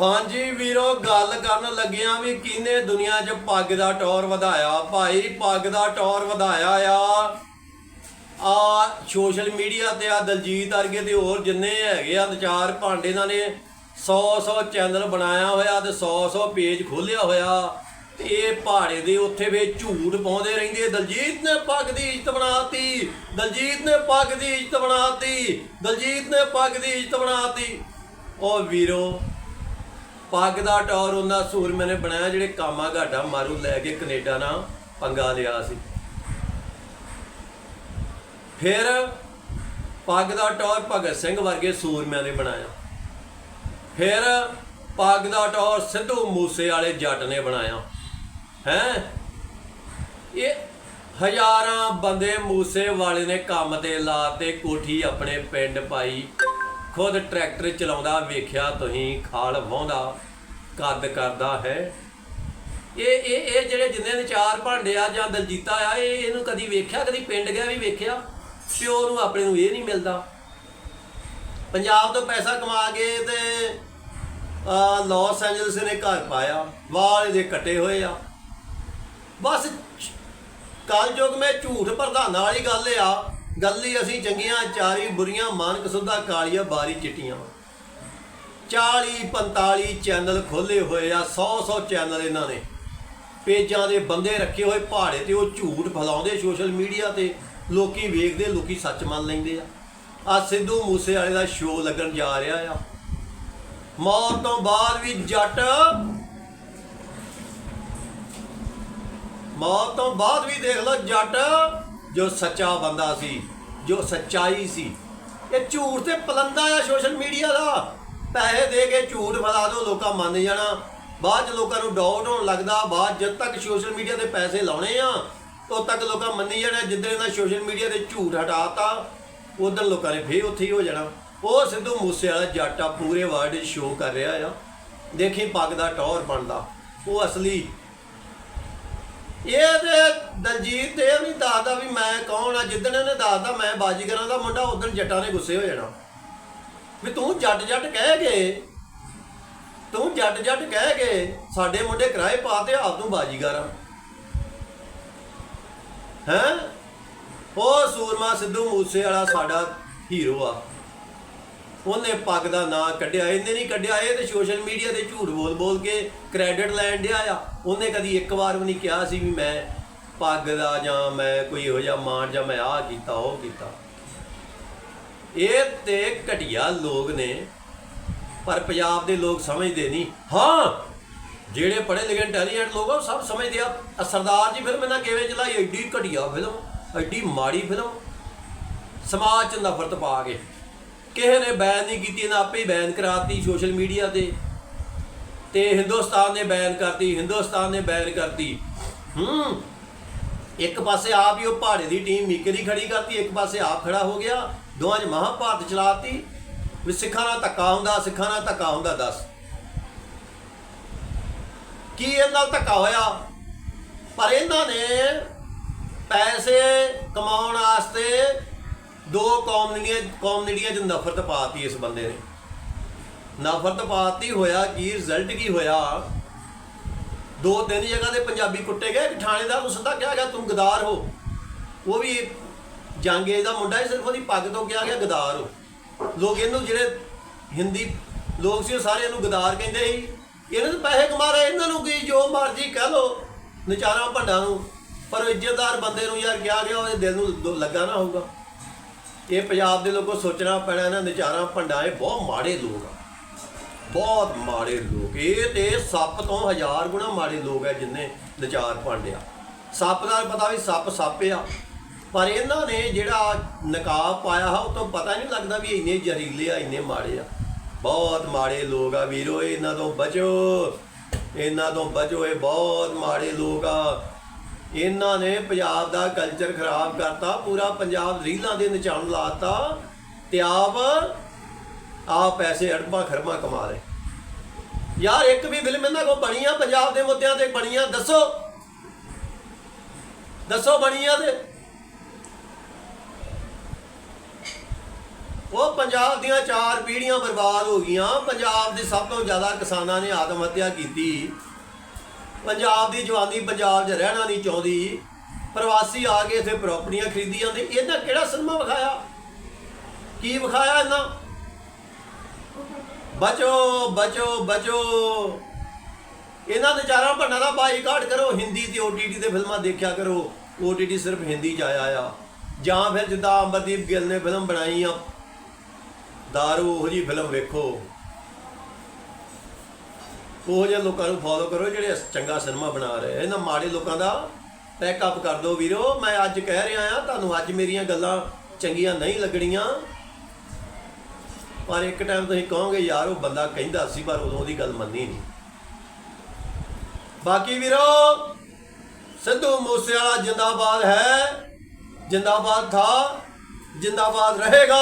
ਹਾਂਜੀ ਵੀਰੋ, ਗੱਲ ਕਰਨ ਲੱਗਿਆਂ ਵੀ ਕਿਹਨੇ ਦੁਨੀਆ 'ਚ ਪੱਗ ਦਾ ਟੌਰ ਵਧਾਇਆ। ਭਾਈ, ਪੱਗ ਦਾ ਟੌਰ ਵਧਾਇਆ ਆ। ਆ ਸੋਸ਼ਲ ਮੀਡੀਆ ਤੇ ਆ ਦਲਜੀਤ ਅਰਗੇ ਤੇ ਹੋਰ ਜਿੰਨੇ ਹੈਗੇ ਆ ਚਾਰ ਭਾਂਡੇ ਨਾਲ ਨੇ 100 100 ਚੈਨਲ ਬਣਾਇਆ ਹੋਇਆ ਤੇ 100 100 ਪੇਜ ਖੋਲਿਆ ਹੋਇਆ। ਤੇ ਇਹ ਪਹਾੜੇ ਦੇ ਉੱਥੇ ਵੇ ਝੂਠ ਪਾਉਂਦੇ ਰਹਿੰਦੇ ਦਲਜੀਤ ਨੇ ਪੱਗ ਦੀ ਇੱਜ਼ਤ ਬਣਾਤੀ। ਦਲਜੀਤ ਨੇ ਪੱਗ ਦੀ ਇੱਜ਼ਤ ਬਣਾਤੀ। ਦਲਜੀਤ ਨੇ ਪੱਗ ਦੀ ਇੱਜ਼ਤ ਬਣਾਤੀ। ਉਹ ਵੀਰੋ ਪੱਗ ਦਾ ਟੌਰ ਉਹਨਾਂ ਸੂਰਮੇ ਨੇ ਬਣਾਇਆ, ਜਿਹੜੇ ਕਾਮਾ ਘਾਟਾ ਮਾਰੂ ਲੈ ਕੇ ਕੈਨੇਡਾ ਨਾਲ ਪੰਗਾ ਲਿਆ ਸੀ। ਫਿਰ ਪੱਗ ਦਾ ਟੌਰ ਭਗਤ ਸਿੰਘ ਵਰਗੇ ਸੂਰਮਿਆਂ ਨੇ ਬਣਾਇਆ। ਫਿਰ ਪੱਗ ਦਾ ਟੌਰ ਸਿੱਧੂ ਮੂਸੇ ਵਾਲੇ ਜੱਟ ਨੇ ਬਣਾਇਆ। ਹੈ? ਇਹ ਹਜ਼ਾਰਾਂ ਬੰਦੇ ਮੂਸੇ ਵਾਲੇ ਨੇ ਕੰਮ ਤੇ ਲਾਤੇ ਕੋਠੀ ਆਪਣੇ ਪਿੰਡ ਪਾਈ। ਖੁਦ ਟਰੈਕਟਰ ਚਲਾਉਂਦਾ, ਵੇਖਿਆ ਤੁਸੀਂ ਖਾਲ ਵਾਹੁੰਦਾ, ਕੱਦ ਕਰਦਾ ਹੈ। ਇਹ ਇਹ ਇਹ ਜਿਹੜੇ ਜਿੰਨੇ ਨੇ ਚਾਰ ਭਾਂਡੇ ਆ ਜਾਂ ਦਲਜੀਤਾ ਆ, ਇਹ ਇਹਨੂੰ ਕਦੀ ਵੇਖਿਆ, ਕਦੀ ਪਿੰਡ ਗਿਆ ਵੀ ਵੇਖਿਆ? ਪਿਓ ਨੂੰ ਆਪਣੇ ਨੂੰ ਇਹ ਨਹੀਂ ਮਿਲਦਾ। ਪੰਜਾਬ ਤੋਂ ਪੈਸਾ ਕਮਾ ਕੇ ਤੇ ਆ ਲਾਸ ਐਂਜਲਸ ਨੇ ਘਰ ਪਾਇਆ, ਵਾਲ ਇਹਦੇ ਕੱਟੇ ਹੋਏ ਆ। ਬਸ ਕੱਲ ਯੁੱਗ ਮੈਂ ਝੂਠ ਪ੍ਰਧਾਨਾਂ ਵਾਲੀ ਗੱਲ ਆ। ਗੱਲ ਹੀ ਅਸੀਂ ਚੰਗੀਆਂ ਚਾਰੀ ਬੁਰੀਆਂ, ਮਾਨਕ ਸੁਧਾ, ਕਾਲੀਆਂ, ਬਾਰੀ ਚਿੱਟੀਆਂ। 40 45 ਚੈਨਲ ਖੋਲੇ ਹੋਏ ਆ 100 100 ਚੈਨਲ ਇਹਨਾਂ ਨੇ। ਪੇਜਾਂ ਦੇ ਬੰਦੇ ਰੱਖੇ ਹੋਏ ਪਹਾੜੇ ਤੇ ਉਹ ਝੂਠ ਫੈਲਾਉਂਦੇ ਸੋਸ਼ਲ ਮੀਡੀਆ ਤੇ, ਲੋਕੀ ਵੇਖਦੇ, ਲੋਕੀ ਸੱਚ ਮੰਨ ਲੈਂਦੇ ਆ। ਆ ਸਿੱਧੂ ਮੂਸੇ ਵਾਲੇ ਦਾ ਸ਼ੋਅ ਲੱਗਣ ਜਾ ਰਿਹਾ ਆ। ਮੌਤ ਤੋਂ ਬਾਅਦ ਵੀ ਜੱਟ। ਮੌਤ ਤੋਂ ਬਾਅਦ ਵੀ ਦੇਖ ਲਓ ਜੱਟ। ਜੋ ਸੱਚਾ ਬੰਦਾ ਸੀ, ਜੋ ਸੱਚਾਈ ਸੀ। ਇਹ ਝੂਠ ਤੇ ਪਲੰਦਾ ਆ ਸੋਸ਼ਲ ਮੀਡੀਆ ਦਾ। ਪੈਸੇ ਦੇ ਕੇ ਝੂਠ ਫੈਲਾ ਦਿਓ ਲੋਕਾਂ ਮੰਨ ਜਾਣਾ। ਬਾਅਦ ਚ ਲੋਕਾਂ ਨੂੰ ਡਾਊਟ ਹੋਣ ਲੱਗਦਾ, ਬਾਅਦ ਜਦ ਤੱਕ ਸੋਸ਼ਲ ਮੀਡੀਆ ਤੇ ਪੈਸੇ ਲਾਉਣੇ ਆ, ਉਦੋਂ ਤੱਕ ਲੋਕਾਂ ਮੰਨੀ ਜਾਣਾ, ਜਿੱਦਣ ਇਹਨਾਂ ਸੋਸ਼ਲ ਮੀਡੀਆ ਤੇ ਝੂਠ ਹਟਾਤਾ, ਉਦੋਂ ਲੋਕਾਂ ਨੇ ਫੇਰ ਉੱਥੇ ਹੀ ਹੋ ਜਾਣਾ। ਉਹ ਸਿੱਧੂ ਮੂਸੇ ਵਾਲਾ ਜੱਟ ਪੂਰੇ ਵਰਲਡ ਸ਼ੋਅ ਕਰ ਰਿਹਾ ਆ। ਦੇਖੀ ਪੱਗ ਦਾ ਟੌਰ ਬਣਦਾ। ਉਹ ਅਸਲੀ ਇਹ ਤੇ ਦਲਜੀਤ ਤੇ ਵੀ ਦੱਸਦਾ ਵੀ ਮੈਂ ਕੌਣ ਆ, ਜਿੱਦਣ ਇਹਨੇ ਦੱਸਦਾ ਮੈਂ ਬਾਜੀਗਰਾਂ ਦਾ ਮੁੰਡਾ, ਉਦੋਂ ਜੱਟਾਂ ਨੇ ਗੁੱਸੇ ਹੋ ਜਾਣਾ। ਵੀ ਤੂੰ ਜੱਟ ਜੱਟ ਕਹਿ ਗਏ ਤੂੰ ਜੱਟ ਜੱਟ ਕਹਿ ਕੇ ਸਾਡੇ ਮੁੰਡੇ ਕਿਰਾਏ ਪਾ ਤੇ ਆਪ ਤੂੰ ਬਾਜੀਗਰ ਆ। ਹੈ? ਉਹ ਸੂਰਮਾ ਸਿੱਧੂ ਮੂਸੇ ਵਾਲਾ ਸਾਡਾ ਹੀਰੋ ਆ। ਉਹਨੇ ਪੱਗ ਦਾ ਨਾਂ ਕੱਢਿਆ, ਇਹਨੇ ਨਹੀਂ ਕੱਢਿਆ, ਇਹ ਤੇ ਸੋਸ਼ਲ ਮੀਡੀਆ ਤੇ ਝੂਠ ਬੋਲ ਬੋਲ ਕੇ ਕ੍ਰੈਡਿਟ ਲੈਣ ਡਿਆ ਆ। ਉਹਨੇ ਕਦੀ ਇੱਕ ਵਾਰ ਵੀ ਨਹੀਂ ਕਿਹਾ ਸੀ ਵੀ ਮੈਂ ਪੱਗ ਦਾ ਜਾਂ ਮੈਂ ਕੋਈ ਇਹੋ ਜਿਹਾ ਮਾਣ ਜਾਂ ਮੈਂ ਆਹ ਕੀਤਾ, ਉਹ ਕੀਤਾ। ਇਹ ਤੇ ਘਟੀਆ ਲੋਕ ਨੇ, ਪਰ ਪੰਜਾਬ ਦੇ ਲੋਕ ਸਮਝਦੇ ਨਹੀਂ। ਹਾਂ, ਜਿਹੜੇ ਪੜ੍ਹੇ ਲਿਖੇ ਇੰਟੈਲੀਜੈਂਟ ਲੋਕ ਆ, ਉਹ ਸਭ ਸਮਝਦੇ ਆ। ਸਰਦਾਰ ਜੀ ਫਿਲਮ ਇਹਨਾਂ ਕਿਵੇਂ ਚਲਾਈ? ਐਡੀ ਘਟੀਆ ਫਿਲਮ, ਐਡੀ ਮਾੜੀ ਫਿਲਮ। ਸਮਾਜ 'ਚ ਨਫ਼ਰਤ ਪਾ ਕੇ। ਕਿਸੇ ਨੇ ਬੈਨ ਨਹੀਂ ਕੀਤੀ, ਇਹਨਾਂ ਆਪੇ ਹੀ ਬੈਨ ਕਰਾਤੀ ਸੋਸ਼ਲ ਮੀਡੀਆ ਤੇ। ਤੇ ਹਿੰਦੁਸਤਾਨ ਨੇ ਬੈਨ ਕਰਤੀ, ਹਿੰਦੁਸਤਾਨ ਨੇ ਬੈਨ ਕਰਤੀ। ਹੂੰ, ਇੱਕ ਪਾਸੇ ਆਪ ਹੀ ਉਹ ਪਹਾੜੇ ਦੀ ਟੀਮ ਮੀਕਰੀ ਖੜੀ ਕਰਤੀ, ਇੱਕ ਪਾਸੇ ਆਪ ਖੜਾ ਹੋ ਗਿਆ। ਦੋਵਾਂ 'ਚ ਮਹਾਭਾਰਤ ਚਲਾਤੀ। ਵੀ ਸਿੱਖਾਂ ਨਾਲ ਧੱਕਾ ਹੁੰਦਾ, ਸਿੱਖਾਂ ਨਾਲ ਧੱਕਾ ਹੁੰਦਾ, ਦੱਸ। ਕੀ ਇਹਨਾਂ ਨਾਲ ਧੱਕਾ ਹੋਇਆ? ਪਰ ਇਹਨਾਂ ਨੇ ਪੈਸੇ ਕਮਾਉਣ ਵਾਸਤੇ ਦੋ ਕੌਮਨੀਆਂ ਕੌਮਨੀਆਂ 'ਚ ਨਫ਼ਰਤ ਪਾਤੀ ਇਸ ਬੰਦੇ ਨੇ। ਨਫ਼ਰਤ ਪਾਤੀ ਹੋਇਆ ਕੀ ਰਿਜ਼ਲਟ ਕੀ ਹੋਇਆ? ਦੋ ਤਿੰਨ ਜਗ੍ਹਾ ਦੇ ਪੰਜਾਬੀ ਕੁੱਟੇ ਗਏ, ਇੱਕ ਥਾਣੇਦਾਰ ਨੂੰ ਸਿੱਧਾ ਕਿਹਾ ਗਿਆ, ਤੂੰ ਗਦਾਰ ਹੋ। ਉਹ ਵੀ ਜਾਂਗੇ ਦਾ ਮੁੰਡਾ ਹੀ ਸਿਰਫ ਉਹਦੀ ਪੱਗ ਤੋਂ ਕਿਹਾ ਗਿਆ, ਗਦਾਰ ਹੋ। ਲੋਕ ਇਹਨੂੰ ਜਿਹੜੇ ਹਿੰਦੀ, ਲੋਕ ਸੀ ਉਹ ਸਾਰੇ ਇਹਨੂੰ ਗਦਾਰ ਕਹਿੰਦੇ ਸੀ। ਇਹਨਾਂ ਨੂੰ ਪੈਸੇ ਕਮਾ ਰਹੇ, ਇਹਨਾਂ ਨੂੰ ਕੀ, ਜੋ ਮਰਜ਼ੀ ਕਹਿ ਲੋ ਨਚਾਰਾਂ, ਭੰਡਾਂ ਨੂੰ। ਪਰ ਇੱਜ਼ਤਦਾਰ ਬੰਦੇ ਨੂੰ ਯਾਰ ਕਿਹਾ ਗਿਆ, ਉਹਦੇ ਦਿਲ ਨੂੰ ਲੱਗਾ ਨਾ ਹੋਊਗਾ। ਇਹ ਪੰਜਾਬ ਦੇ ਲੋਕੋ ਸੋਚਣਾ ਪੈਣਾ, ਇਹਨਾਂ ਨਚਾਰਾਂ ਭੰਡਾਂ, ਇਹ ਬਹੁਤ ਮਾੜੇ ਲੋਕ ਆ। ਬਹੁਤ ਮਾੜੇ ਲੋਕ। ਇਹ ਤੇ ਸੱਪ ਤੋਂ ਹਜ਼ਾਰ ਗੁਣਾ ਮਾੜੇ ਲੋਕ ਆ ਜਿੰਨੇ ਨਚਾਰ ਭਾਂਡਿਆ ਸੱਪ ਦਾ ਪਤਾ ਵੀ ਸੱਪ ਸੱਪ ਆ। ਪਰ ਇਹਨਾਂ ਨੇ ਜਿਹੜਾ ਨਕਾਬ ਪਾਇਆ ਹੈ ਉਹ ਤੋਂ ਪਤਾ ਨਹੀਂ ਲੱਗਦਾ ਵੀ ਇੰਨੇ ਜ਼ਹਿਰੀਲੇ ਆ, ਇੰਨੇ ਮਾੜੇ ਆ। ਬਹੁਤ ਮਾੜੇ ਲੋਕ ਆ ਵੀਰੋ, ਇਹਨਾਂ ਤੋਂ ਬਚੋ। ਇਹਨਾਂ ਤੋਂ ਬਚੋ, ਇਹ ਬਹੁਤ ਮਾੜੇ ਲੋਕ ਆ। ਇਹਨਾਂ ਨੇ ਪੰਜਾਬ ਦਾ ਕਲਚਰ ਖਰਾਬ ਕਰਤਾ, ਪੂਰਾ ਪੰਜਾਬ ਰੀਲਾਂ ਦੇ ਨਚਾਉਣ ਲਾਤਾ ਤੇ ਆਪ ਆ ਪੈਸੇ ਅੜਬਾ ਖਰਮਾ ਕਮਾ ਰਹੇ ਯਾਰ ਇੱਕ ਵੀ ਫਿਲਮ ਇਹਨਾਂ ਕੋ ਬਣੀ ਆ, ਪੰਜਾਬ ਦੇ ਮੁੱਦਿਆਂ ਤੇ ਬਣੀਆਂ ਦੱਸੋ। ਦੱਸੋ ਬਣੀਆਂ ਤੇ। ਉਹ ਪੰਜਾਬ ਦੀਆਂ ਚਾਰ ਪੀੜ੍ਹੀਆਂ ਬਰਬਾਦ ਹੋ ਗਈਆਂ, ਪੰਜਾਬ ਦੇ ਸਭ ਤੋਂ ਜ਼ਿਆਦਾ ਕਿਸਾਨਾਂ ਨੇ ਆਤਮ ਹੱਤਿਆ ਕੀਤੀ। ਪੰਜਾਬ ਦੀ ਜਵਾਨੀ ਪੰਜਾਬ 'ਚ ਰਹਿਣਾ ਨਹੀਂ ਚਾਹੁੰਦੀ, ਪ੍ਰਵਾਸੀ ਆ ਕੇ ਇੱਥੇ ਪ੍ਰਾਪਰਟੀਆਂ ਖਰੀਦੀ ਜਾਂਦੇ। ਇਹਨਾਂ ਕਿਹੜਾ ਸਿਨੇਮਾ ਵਿਖਾਇਆ? ਕੀ ਵਿਖਾਇਆ ਇਹਨਾਂ? ਬਚੋ ਬਚੋ ਬਚੋ। ਇਹਨਾਂ ਦੇ ਚਾਰਾਂ ਭੰਡਾਂ ਦਾ ਬਾਈਕਾਟ ਕਰੋ। ਹਿੰਦੀ ਤੇ OTT ਤੇ ਫਿਲਮਾਂ ਦੇਖਿਆ ਕਰੋ। OTT ਸਿਰਫ ਹਿੰਦੀ ਚ ਆਇਆ ਆ। ਜਾਂ ਫਿਰ ਜਿੱਦਾਂ ਅਮਰਦੀਪ ਗਿੱਲ ਨੇ ਫਿਲਮ ਬਣਾਈ ਆ। ਦਾਰੂ, ਉਹ ਜੀ ਫਿਲਮ ਵੇਖੋ। ਉਹ ਜਿਹੇ ਲੋਕਾਂ ਨੂੰ ਫੋਲੋ ਕਰੋ ਜਿਹੜੇ ਚੰਗਾ ਸਿਨੇਮਾ ਬਣਾ ਰਹੇ ਇਹਨਾਂ ਮਾੜੇ ਲੋਕਾਂ ਦਾ ਪੈਕਅਪ ਕਰ ਦਿਓ ਵੀਰੋ। ਮੈਂ ਅੱਜ ਕਹਿ ਰਿਹਾ ਆ, ਤੁਹਾਨੂੰ ਅੱਜ ਮੇਰੀਆਂ ਗੱਲਾਂ ਚੰਗੀਆਂ ਨਹੀਂ ਲੱਗਣੀਆਂ। ਪਰ ਇੱਕ ਟਾਈਮ ਤੁਸੀਂ ਕਹੋਗੇ, ਯਾਰ, ਉਹ ਬੰਦਾ ਕਹਿੰਦਾ ਸੀ, ਪਰ ਉਦੋਂ ਉਹਦੀ ਗੱਲ ਮੰਨੀ ਨਹੀਂ। ਬਾਕੀ ਵੀਰੋ, ਸਿੱਧੂ ਮੂਸੇਵਾਲਾ ਜਿੰਦਾਬਾਦ ਹੈ। ਜਿੰਦਾਬਾਦ ਥਾ, ਜਿੰਦਾਬਾਦ ਰਹੇਗਾ।